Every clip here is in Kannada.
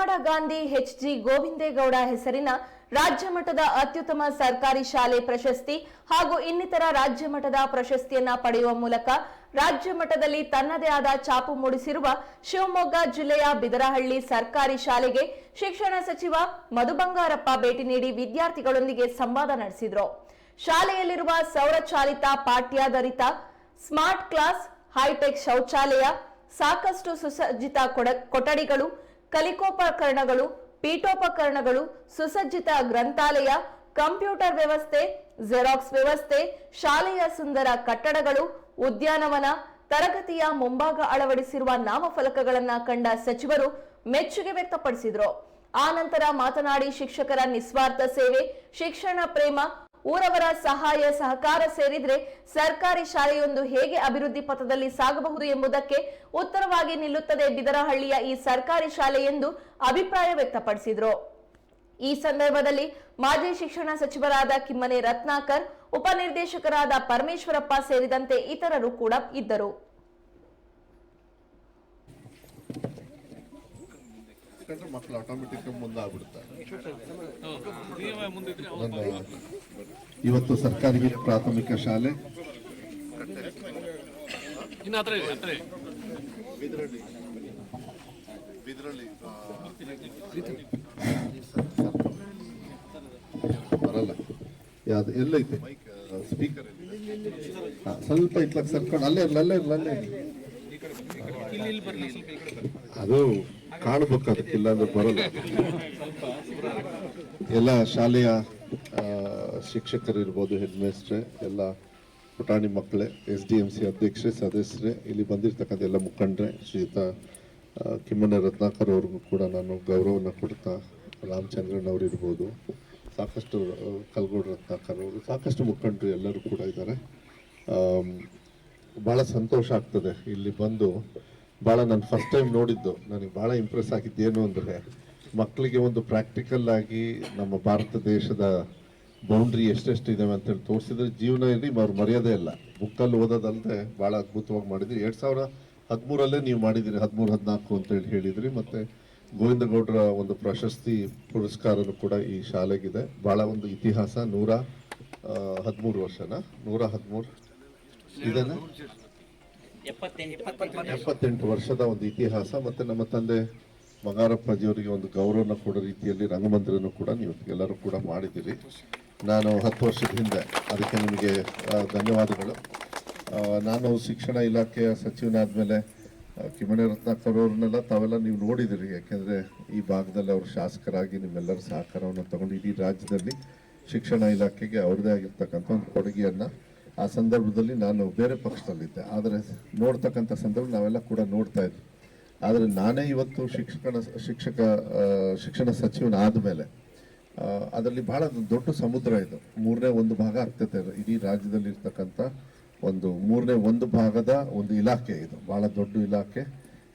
ಮನಾಡ ಗಾಂಧಿ ಎಚ್ ಜಿ ಗೋವಿಂದೇಗೌಡ ಹೆಸರಿನ ರಾಜ್ಯ ಮಟ್ಟದ ಅತ್ಯುತ್ತಮ ಸರ್ಕಾರಿ ಶಾಲೆ ಪ್ರಶಸ್ತಿ ಹಾಗೂ ಇನ್ನಿತರ ರಾಜ್ಯ ಮಟ್ಟದ ಪ್ರಶಸ್ತಿಯನ್ನ ಪಡೆಯುವ ಮೂಲಕ ರಾಜ್ಯ ಮಟ್ಟದಲ್ಲಿ ತನ್ನದೇ ಆದ ಛಾಪು ಮೂಡಿಸಿರುವ ಶಿವಮೊಗ್ಗ ಜಿಲ್ಲೆಯ ಬಿದರಹಳ್ಳಿ ಸರ್ಕಾರಿ ಶಾಲೆಗೆ ಶಿಕ್ಷಣ ಸಚಿವ ಮಧು ಬಂಗಾರಪ್ಪ ಭೇಟಿ ನೀಡಿ ವಿದ್ಯಾರ್ಥಿಗಳೊಂದಿಗೆ ಸಂವಾದ ನಡೆಸಿದರು. ಶಾಲೆಯಲ್ಲಿರುವ ಸೌರಚಾಲಿತ ಪಾಠ್ಯಾಧಾರಿತ ಸ್ಮಾರ್ಟ್ ಕ್ಲಾಸ್, ಹೈಟೆಕ್ ಶೌಚಾಲಯ, ಸಾಕಷ್ಟು ಸುಸಜ್ಜಿತ ಕೊಠಡಿಗಳು ಕಲಿಕೋಪಕರಣಗಳು, ಪೀಠೋಪಕರಣಗಳು, ಸುಸಜ್ಜಿತ ಗ್ರಂಥಾಲಯ, ಕಂಪ್ಯೂಟರ್ ವ್ಯವಸ್ಥೆ, ಜೆರಾಕ್ಸ್ ವ್ಯವಸ್ಥೆ, ಶಾಲೆಯ ಸುಂದರ ಕಟ್ಟಡಗಳು, ಉದ್ಯಾನವನ, ತರಗತಿಯ ಮುಂಭಾಗ ಅಳವಡಿಸಿರುವ ನಾಮಫಲಕಗಳನ್ನ ಕಂಡ ಸಚಿವರು ಮೆಚ್ಚುಗೆ ವ್ಯಕ್ತಪಡಿಸಿದರು. ಆ ನಂತರ ಮಾತನಾಡಿ ಶಿಕ್ಷಕರ ನಿಸ್ವಾರ್ಥ ಸೇವೆ, ಶಿಕ್ಷಣ ಪ್ರೇಮ ಊರವರ ಸಹಾಯ, ಸಹಕಾರ ಸೇರಿದ್ರೆ ಸರ್ಕಾರಿ ಶಾಲೆಯೊಂದು ಹೇಗೆ ಅಭಿವೃದ್ಧಿ ಪಥದಲ್ಲಿ ಸಾಗಬಹುದು ಎಂಬುದಕ್ಕೆ ಉತ್ತರವಾಗಿ ನಿಲ್ಲುತ್ತದೆ ಬಿದರಹಳ್ಳಿಯ ಈ ಸರ್ಕಾರಿ ಶಾಲೆ ಎಂದು ಅಭಿಪ್ರಾಯ ವ್ಯಕ್ತಪಡಿಸಿದ್ರು. ಈ ಸಂದರ್ಭದಲ್ಲಿ ಮಾಜಿ ಶಿಕ್ಷಣ ಸಚಿವರಾದ ಕಿಮ್ಮನೆ ರತ್ನಾಕರ್, ಉಪನಿರ್ದೇಶಕರಾದ ಪರಮೇಶ್ವರಪ್ಪ ಸೇರಿದಂತೆ ಇತರರು ಕೂಡ ಇದ್ದರು. ಕಂಡ್ರೆ ಮಕ್ಕಳು ಆಟೋಮೆಟಿಕ್ ಮುಂದೆ ಇವತ್ತು ಸರ್ಕಾರಿ ಪ್ರಾಥಮಿಕ ಶಾಲೆ. ಬರಲ್ಲ. ಯಾವ್ದು ಎಲ್ಲೈತೆ ಸ್ಪೀಕರ್ ಸ್ವಲ್ಪ ಇಟ್ಲಕ್ಕೆ ಸರ್ಕೊಂಡು ಅಲ್ಲೇ ಇರ್ಲಿ ಅಲ್ಲೇ ಇರ್ಲಿ ಅಲ್ಲೇ. ಅದು ಕಾಣ್ಬೇಕು ಅದಕ್ಕಿಲ್ಲ ಅಂದ್ರೆ ಬರಲ್ಲ. ಎಲ್ಲ ಶಾಲೆಯ ಶಿಕ್ಷಕರು ಇರ್ಬೋದು ಹೆಡ್ ಮೇಸ್ಟ್ರೆ ಎಲ್ಲ ಪುಟಾಣಿ ಮಕ್ಕಳೇ ಎಸ್ ಡಿ ಎಂ ಸಿ ಅಧ್ಯಕ್ಷರೇ, ಸದಸ್ಯರೇ, ಇಲ್ಲಿ ಬಂದಿರ್ತಕ್ಕಂಥ ಎಲ್ಲ ಮುಖಂಡ್ರೆ, ಶ್ರೀಯುತ ಕಿಮ್ಮನೆ ರತ್ನಾಕರ್ ಅವ್ರಿಗೂ ಕೂಡ ನಾನು ಗೌರವನ ಕೊಡ್ತಾ, ರಾಮಚಂದ್ರನ್ ಅವರಿರ್ಬೋದು ಸಾಕಷ್ಟು ಕಲ್ಗೋಡ್ ರತ್ನಾಕರ್ ಅವರು, ಸಾಕಷ್ಟು ಮುಖಂಡರು ಎಲ್ಲರೂ ಕೂಡ ಇದ್ದಾರೆ. ಭಾಳ ಸಂತೋಷ ಆಗ್ತದೆ ಇಲ್ಲಿ ಬಂದು ಭಾಳ ನಾನು ಫಸ್ಟ್ ಟೈಮ್ ನೋಡಿದ್ದು. ನನಗೆ ಭಾಳ ಇಂಪ್ರೆಸ್ ಆಗಿದ್ದೇನು ಅಂದರೆ ಮಕ್ಕಳಿಗೆ ಒಂದು ಪ್ರಾಕ್ಟಿಕಲ್ ಆಗಿ ನಮ್ಮ ಭಾರತ ದೇಶದ ಬೌಂಡ್ರಿ ಎಷ್ಟೆಷ್ಟು ಇದಾವೆ ಅಂತೇಳಿ ತೋರಿಸಿದ್ರೆ ಜೀವನ ಇರಲಿ ಅವ್ರು ಮರ್ಯಾದೆ ಇಲ್ಲ. ಬುಕ್ಕಲ್ಲಿ ಓದೋದಲ್ಲದೆ ಭಾಳ ಅದ್ಭುತವಾಗಿ ಮಾಡಿದ್ರಿ. ಎರಡು ಸಾವಿರ ಹದಿಮೂರಲ್ಲೇ ನೀವು ಮಾಡಿದ್ದೀರಿ ಹದಿಮೂರು ಹದಿನಾಲ್ಕು ಅಂತೇಳಿ ಹೇಳಿದ್ರಿ. ಮತ್ತು ಗೋವಿಂದಗೌಡರ ಒಂದು ಪ್ರಶಸ್ತಿ ಪುರಸ್ಕಾರನೂ ಕೂಡ ಈ ಶಾಲೆಗಿದೆ. ಭಾಳ ಒಂದು ಇತಿಹಾಸ ನೂರ ಹದಿಮೂರು ವರ್ಷನ? ನೂರ ಹದಿಮೂರು? ಇದನ್ನ? ಎಪ್ಪತ್ತೆಂಟು. ವರ್ಷದ ಒಂದು ಇತಿಹಾಸ ಮತ್ತೆ ನಮ್ಮ ತಂದೆ ಬಂಗಾರಪ್ಪಾಜಿಯವರಿಗೆ ಒಂದು ಗೌರವನ ಕೊಡೋ ರೀತಿಯಲ್ಲಿ ರಂಗಮಂದಿರನೂ ಕೂಡ ನೀವು ಎಲ್ಲರೂ ಕೂಡ ಮಾಡಿದ್ದೀರಿ. ನಾನು ಹತ್ತು ವರ್ಷದ ಹಿಂದೆ ಅದಕ್ಕೆ ನಿಮಗೆ ಧನ್ಯವಾದಗಳು. ನಾನು ಶಿಕ್ಷಣ ಇಲಾಖೆಯ ಸಚಿವನಾದ ಮೇಲೆ ಕಿಮಣಿ ರತ್ನಾಕರ್ ಅವ್ರನ್ನೆಲ್ಲ ತಾವೆಲ್ಲ ನೀವು ನೋಡಿದಿರಿ ಯಾಕೆಂದರೆ ಈ ಭಾಗದಲ್ಲಿ ಅವರು ಶಾಸಕರಾಗಿ ನಿಮ್ಮೆಲ್ಲರ ಸಹಕಾರವನ್ನು ತಗೊಂಡು ಇಡೀ ರಾಜ್ಯದಲ್ಲಿ ಶಿಕ್ಷಣ ಇಲಾಖೆಗೆ ಅವ್ರದ್ದೇ ಆಗಿರ್ತಕ್ಕಂಥ ಒಂದು ಕೊಡುಗೆಯನ್ನ ಆ ಸಂದರ್ಭದಲ್ಲಿ ನಾನು ಬೇರೆ ಪಕ್ಷದಲ್ಲಿದ್ದೆ. ಆದರೆ ನೋಡ್ತಕ್ಕಂಥ ಸಂದರ್ಭ ನಾವೆಲ್ಲ ಕೂಡ ನೋಡ್ತಾ ಇದ್ವಿ. ಆದರೆ ನಾನೇ ಇವತ್ತು ಶಿಕ್ಷಕನ, ಶಿಕ್ಷಕ ಶಿಕ್ಷಣ ಸಚಿವನಾದ ಮೇಲೆ ಅದರಲ್ಲಿ ಬಹಳ ದೊಡ್ಡ ಸಮುದ್ರ ಇದು. ಮೂರನೇ ಒಂದು ಭಾಗ ಆಗ್ತದೆ. ಇಡೀ ರಾಜ್ಯದಲ್ಲಿ ಇರ್ತಕ್ಕಂಥ ಒಂದು ಮೂರನೇ ಒಂದು ಭಾಗದ ಒಂದು ಇಲಾಖೆ ಇದು. ಬಹಳ ದೊಡ್ಡ ಇಲಾಖೆ.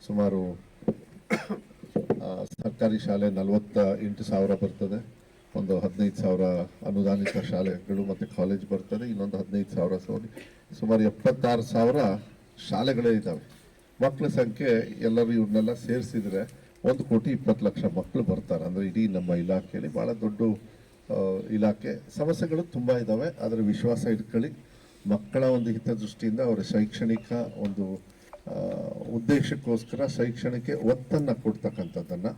ಸುಮಾರು ಸರ್ಕಾರಿ ಶಾಲೆ ನಲವತ್ತ ಎಂಟು ಸಾವಿರ ಬರ್ತದೆ. ಒಂದು ಹದಿನೈದು ಸಾವಿರ ಅನುದಾನಿತ ಶಾಲೆಗಳು ಮತ್ತು ಕಾಲೇಜ್ ಬರ್ತದೆ, ಇನ್ನೊಂದು ಹದಿನೈದು ಸಾವಿರ ಸೋರಿ ಸುಮಾರು ಎಪ್ಪತ್ತಾರು ಸಾವಿರ ಶಾಲೆಗಳೇ ಇದ್ದಾವೆ ಮಕ್ಕಳ ಸಂಖ್ಯೆ ಎಲ್ಲರೂ ಇವನ್ನೆಲ್ಲ ಸೇರಿಸಿದರೆ ಒಂದು ಕೋಟಿ ಇಪ್ಪತ್ತು ಲಕ್ಷ ಮಕ್ಕಳು ಬರ್ತಾರೆ. ಅಂದರೆ ಇಡೀ ನಮ್ಮ ಇಲಾಖೆಯಲ್ಲಿ ಭಾಳ ದೊಡ್ಡ ಇಲಾಖೆ. ಸಮಸ್ಯೆಗಳು ತುಂಬ ಇದ್ದಾವೆ ಆದರೆ ವಿಶ್ವಾಸ ಇಟ್ಕೊಳ್ಳಿ. ಮಕ್ಕಳ ಒಂದು ಹಿತದೃಷ್ಟಿಯಿಂದ ಅವರ ಶೈಕ್ಷಣಿಕ ಒಂದು ಉದ್ದೇಶಕ್ಕೋಸ್ಕರ ಶೈಕ್ಷಣಿಕ ಒತ್ತನ್ನು ಕೊಡ್ತಕ್ಕಂಥದ್ದನ್ನು